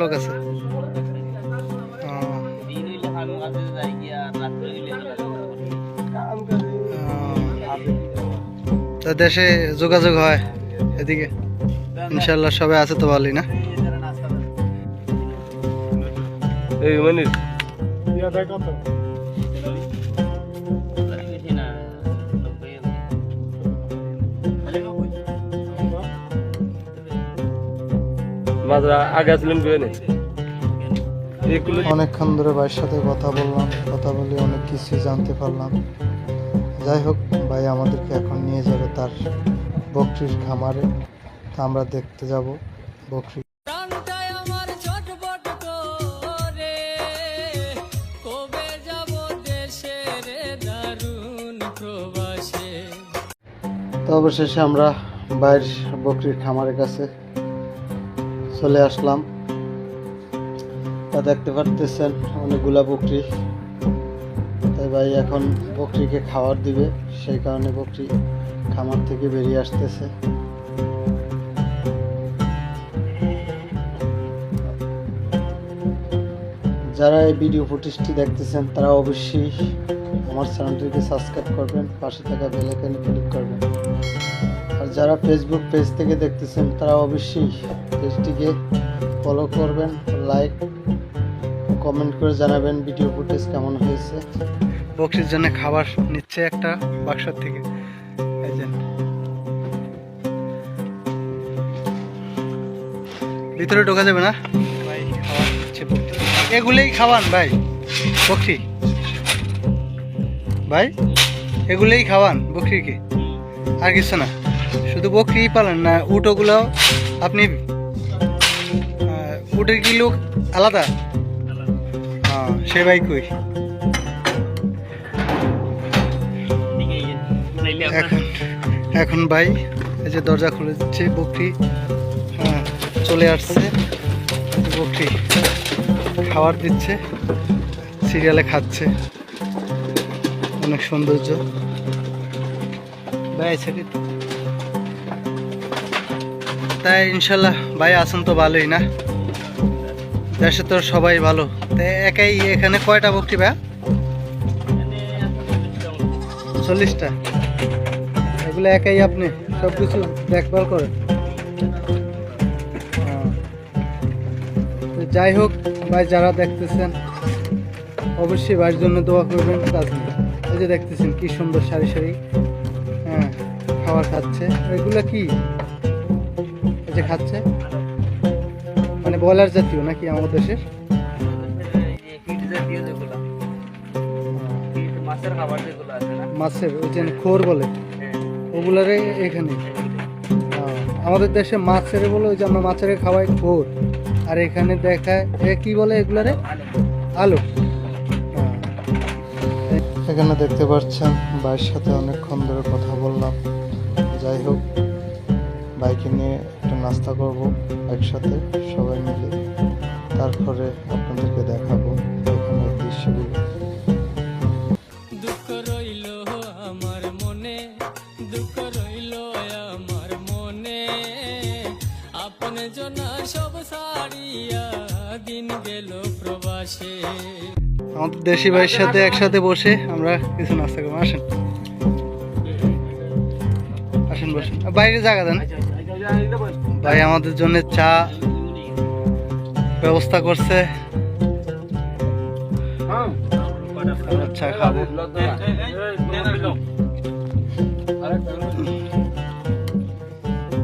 লোক আছে। তো দেশে যোগাযোগ হয় এদিকে? ইনশাল্লাহ সবাই আছে তো ভালোই, না? এই মানে আগে অনেকক্ষণ ধরে ভাইয়ের সাথে কথা বললাম কথা বলে অনেক কিছু জানতে পারলাম। যাই হোক ভাই আমাদেরকে এখন নিয়ে যাবে তার বকরির খামারে। তা আমরা দেখতে যাব বকরি প্রাণটায় আমার ছটফট করে। কবে যাব দেশের দারুণ প্রবাসে? তো অবশেষে আমরা বাইরের বকরির খামারের কাছে চলে আসলাম। তা দেখতে পারতেছেন, অনেকগুলা বকরি। তাই ভাই এখন বকরিকে খাবার দিবে, সেই কারণে বকরি খামার থেকে বেরিয়ে আসতেছে। যারা এই ভিডিও ফুটেজটি দেখতেছেন, তারা অবশ্যই আমার চ্যানেলটিকে সাবস্ক্রাইব করবেন, পাশে থাকা বেল আইকনে ক্লিক করবেন। যারা ফেসবুক পেজ থেকে দেখতেছেন তারা অবশ্যই পেজটিকে ফলো করবেন লাইক কমেন্ট করে জানাবেন ভিডিও ফুটেজ কেমন হয়েছে। বক্সির জন্য খাবার নিচ্ছে একটা বাক্সর থেকে। ভিতরে ঢোকা যাবে না? ভাই খাবার এগুলোই খাওয়ান ভাই। বকরি ভাই এগুলোই খাওয়ান বকরিকে আর কিছু না। শুধু বকরিই পালেন না, উটোগুলো আপনি উটের কি লোক আলাদা? হ্যাঁ সে ভাই কই? এখন এখন ভাই, এই যে দরজা খুলে দিচ্ছে, বকরি হ্যাঁ চলে আসছে, বকরি খাবার দিচ্ছে, সিরিয়ালে খাচ্ছে। অনেক সৌন্দর্য। ভাই, সেটি তাই ইনশাল্লাহ ভাই আছেন তো ভালোই না? দেশে তো সবাই ভালো। তাই একাই এখানে কয়টা বকরি ভাই? চল্লিশটা। এগুলো একাই আপনি সব কিছু দেখভাল করেন। যাই হোক, ভাই যারা দেখতেছেন, অবশ্যই ভাইয়ের জন্য দোয়া করবেন কাজ এই যে দেখতেছেন কি সুন্দর সারি সারি হ্যাঁ খাবার খাচ্ছে। এগুলো কি? যে খাচ্ছে? মানে ব্রয়লার জাতীয় নাকি আমাদের দেশের? মাছের, ওই যে খোর বলে। ওগুলারে এখানে। আমাদের দেশে মাছের বলে ওই যে আমরা মাছের খাওয়াই খোর। আর এখানে দেখায়, এ কি বলে এগুলারে? আলু। এখানে দেখতে পাচ্ছেন, ভাইয়ের সাথে অনেকক্ষণ ধরে কথা বললাম। যাই হোক বাইকে নিয়ে নাস্তা করব একসাথে সবাই মিলে। তারপরে আপনাদেরকে দেখাবো এখানের দৃশ্যগুলো। দুঃখ রইল আমার মনে দুঃখ রইল আমার মনে। আপন জনা সব সারিয়া দিন গেল প্রবাসে। আমাদের দেশি ভাইয়ের সাথে একসাথে বসে আমরা কিছু নাস্তা করব। আসেন। আসেন বসেন। আর বাইরে জায়গা দেন। ভাই আমাদের জন্য চা ব্যবস্থা করছে। চা খাব।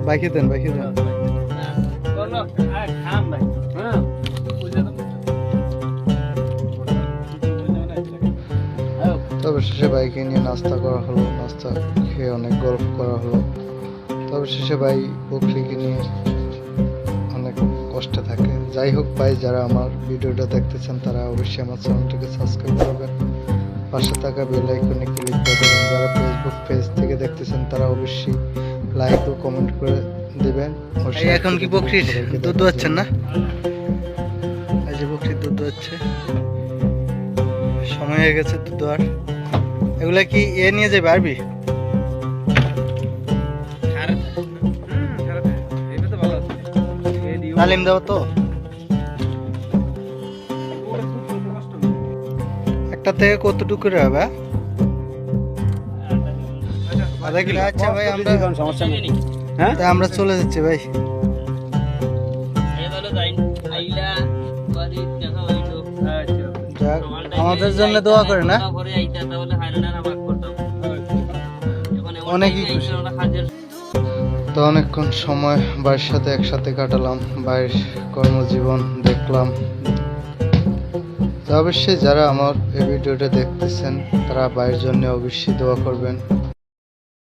বাইকে দেন বাইকে দেন তবে শেষে বাইকে নিয়ে নাস্তা করা হলো। নাস্তা খেয়ে অনেক গল্প করা হলো। তবে শেষে ভাই বকরিকে নিয়ে অনেক কষ্টে থাকে। যাই হোক ভাই যারা আমার ভিডিওটা দেখতেছেন তারা অবশ্যই আমার চ্যানেলটিকে সাবস্ক্রাইব করবেন। পাশে থাকা বেল আইকনে ক্লিক করে দেবেন। যারা ফেসবুক পেজ থেকে দেখতেছেন তারা অবশ্যই লাইক ও কমেন্ট করে দেবেন। এখন কি বকরির দুধ দোয়াচ্ছেন না? এই যে বকরির দুধ দোয়াচ্ছে। সময় হয়ে গেছে দুধ দোয়ার। এগুলা কি এ নিয়ে যাবে আরবি? তালিম দেব তো। একটা থেকে কতটুকু হবে? আচ্ছা ভাই সমস্যা নেই। হ্যাঁ? আমরা চলে যাচ্ছি ভাই। আচ্ছা। আমাদের জন্য দোয়া করে না। আচ্ছা। অনেকই খুশি। তো অনেকক্ষণ সময় ভাইয়ের সাথে একসাথে কাটালাম, ভাইয়ের কর্মজীবন দেখলাম। তো অবশ্যই যারা আমার এই ভিডিওটা দেখতেছেন, তারা ভাইয়ের জন্য অবশ্যই দোয়া করবেন।